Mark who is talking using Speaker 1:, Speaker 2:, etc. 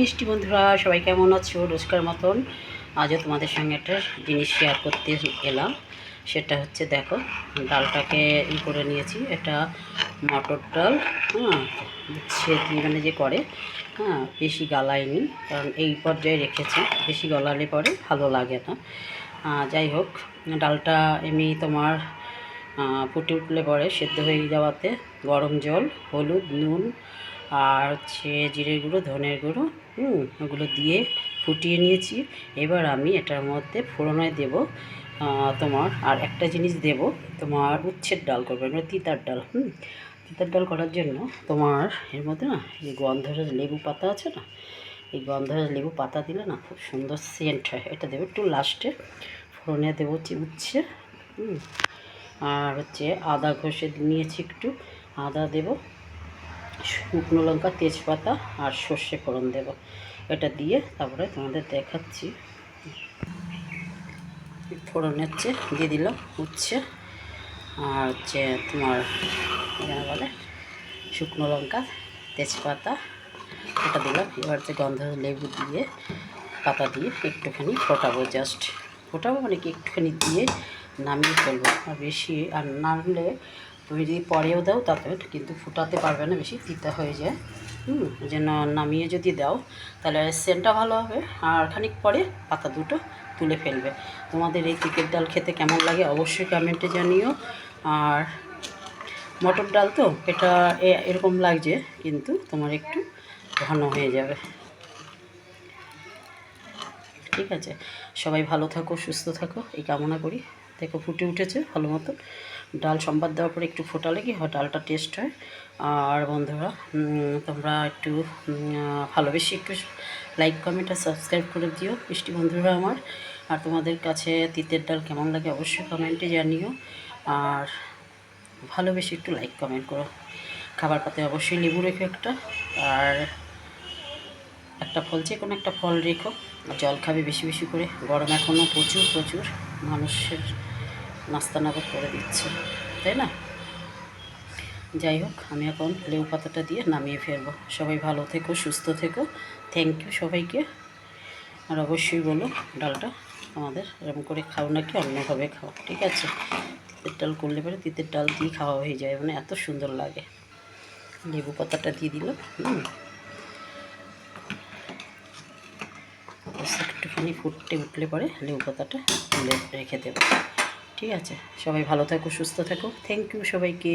Speaker 1: মিষ্টি বন্ধুরা, সবাই কেমন আছো? রোজকার মতন আজও তোমাদের সঙ্গে একটা জিনিস শেয়ার করতে এলাম। সেটা হচ্ছে দেখো, ডালটাকে ই করে নিয়েছি। এটা মটর ডাল হ্যাঁ সে মানে যে করে হ্যাঁ বেশি গালাইনি কারণ এই পর্যায়ে রেখেছি। বেশি গলালে পরে ভালো লাগে না। যাই হোক, ডালটা এমনি তোমার ফুটে উঠলে পরে সেদ্ধ হয়ে যাওয়াতে গরম জল, হলুদ, নুন আর হচ্ছে জিরের গুঁড়ো, ধনের গুঁড়ো, হুম, ওগুলো দিয়ে ফুটিয়ে নিয়েছি। এবার আমি এটার মধ্যে ফোড়নে দেব তোমার আর একটা জিনিস দেব, তোমার উচ্ছের ডাল করবে মানে তিতার ডাল, হুম। তিতার ডাল করার জন্য তোমার এর মধ্যে না, এই গন্ধরাজ লেবু পাতা আছে না, এই গন্ধরাজ লেবু পাতা দিলে না খুব সুন্দর সেন্ট হয়। এটা দেবো একটু লাস্টে ফোড়নে দেবো হচ্ছে উচ্ছে, হুম। আর হচ্ছে আদা ঘষে নিয়েছি একটু। আদা দেব, শুকনো লঙ্কা, তেজপাতা আর সর্ষে ফোড়ন দেব। এটা দিয়ে তারপরে তোমাদের দেখাচ্ছি। ফোড়ন হচ্ছে দিয়ে দিলাম উচ্ছে আর হচ্ছে তোমার এখানে বলে শুকনো লঙ্কা, তেজপাতা, এটা দিলাম। এবার হচ্ছে গন্ধ লেবু দিয়ে, পাতা দিয়ে একটুখানি ফোটাবো জাস্ট ফোটাবো মানে একটুখানি দিয়ে নামিয়ে ফেলব। আর বেশি আর নামলে তুমি যদি পরেও দাও তাতে কিন্তু ফুটাতে পারবে না, বেশি তিতা হয়ে যায়। হুম, যেন নামিয়ে যদি দাও তাহলে সেন্টটা ভালো হবে। আর খানিক পরে পাতা দুটো তুলে ফেলবে। তোমাদের এই তিতের ডাল খেতে কেমন লাগে অবশ্যই কমেন্টে জানিও। আর মটর ডাল তো এটা এরকম লাগছে কিন্তু তোমার একটু ঘন হয়ে যাবে। ঠিক আছে? সবাই ভালো থাকো, সুস্থ থাকো, এই কামনা করি। দেখো ফুটে উঠেছে ভালো মতো ডাল সম্বাদ দেওয়ার পরে একটু ফোটালে কি হয় ডালটা টেস্ট হয়। আর বন্ধুরা তোমরা একটু ভালোবেসে একটু লাইক, কমেন্ট আর সাবস্ক্রাইব করে দিও, মিষ্টি বন্ধুরা আমার। আর তোমাদের কাছে তিতের ডাল কেমন লাগে অবশ্যই কমেন্টে জানিও। আর ভালোবেসে একটু লাইক, কমেন্ট করো। খাবার পাতে অবশ্যই লেবু রেখো একটা আর একটা ফল, যে কোনো একটা ফল রেখো। জল খাবে বেশি বেশি করে। গরম এখনও প্রচুর প্রচুর। মানুষের নাস্তা নাবদ করে দিচ্ছে। তাই না? যাই হোক, আমি এখন লেবু পাতাটা দিয়ে নামিয়ে ফেলব। সবাই ভালো থেকো, সুস্থ থেকো। থ্যাংক ইউ সবাইকে। আর অবশ্যই বলো, ডালটা আমাদের এরকম করে খাও নাকি অন্যভাবে খাও। ঠিক আছে? তিতের ডাল করলে পরে তিতের ডাল দিয়ে খাওয়া হয়ে যায়। মানে এত সুন্দর লাগে। লেবু পাতাটা দিয়ে দিলাম, হুম। একটুখানি ফুটতে উঠলে পরে লেবু পাতাটা তুলে রেখে দেবো। ঠিক আছে? সবাই ভালো থাকো, সুস্থ থাকো। থ্যাংক ইউ সবাইকে।